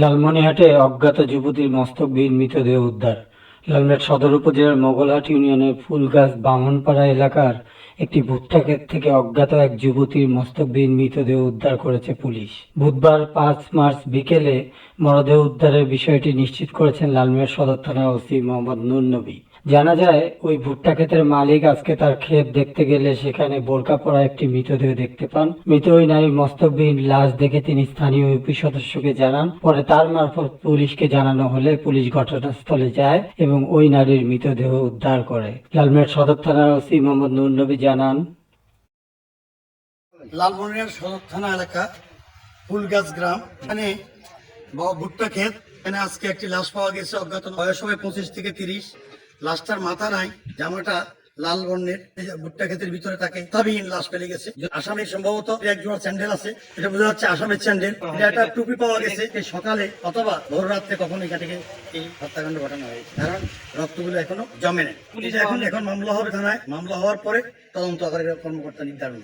লালমনিরহাটে অজ্ঞাত যুবতীর মস্তকবিহীন মৃতদেহ উদ্ধার। লালমনিরহাট সদর উপজেলার মোগলহাট ইউনিয়নের ফুলগাছ বামনপাড়া এলাকার একটি ভুট্টা ক্ষেত থেকে অজ্ঞাত এক যুবতীর মস্তকবিহীন মৃতদেহ উদ্ধার করেছে পুলিশ। বুধবার পাঁচ মার্চ বিকেলে মরদেহ উদ্ধারের বিষয়টি নিশ্চিত করেছেন লালমিয়া সদর থানার ওসি মোহাম্মদ নুর নবী জানা যায়, ওই ভুট্টা ক্ষেতের মালিক আজকে তার ক্ষেত দেখতে গেলে সেখানে বোরকা পরা একটি মৃতদেহ দেখতে পান। মৃত ওই নারীর মস্তকবিহীন লাশ দেখে তিনি স্থানীয় ইউপি সদস্যকে জানান। পরে তার মারফত পুলিশকে জানানো হলে পুলিশ ঘটনাস্থলে যায় এবং ওই নারীর মৃতদেহ উদ্ধার করে। লালমিয়া সদর থানার ওসি মোহাম্মদ নুর নবী জানান, লালমনিরহাট সদর থানা এলাকা, ফুলগাছ গ্রাম। এখানে ভুট্টা ক্ষেত, এখানে আজকে একটি লাশ পাওয়া গেছে, অজ্ঞাত বয়স হবে পঁচিশ থেকে তিরিশ। লাশটার মাথা নাই জামাটা লাল বর্ণের ভুট্টা ক্ষেতের ভিতরে তাকে তাবিহীন লাশ ফেলে গেছে। আসামে সম্ভবত এক জোড়া স্যান্ডেল আছে এটা বোঝা যাচ্ছে আসামের স্যান্ডেল। এটা একটা টুপি পাওয়া গেছে এই সকালে অথবা ভোর রাত্রে কখন এখান থেকে এই হত্যাকাণ্ড ঘটানো হয়েছে। কারণ রক্তগুলো এখনও জমে নেই। পুলিশ এখন এখন মামলা হবে থানায়। মামলা হওয়ার পরে তদন্ত আকারে কর্মকর্তা নির্ধারণ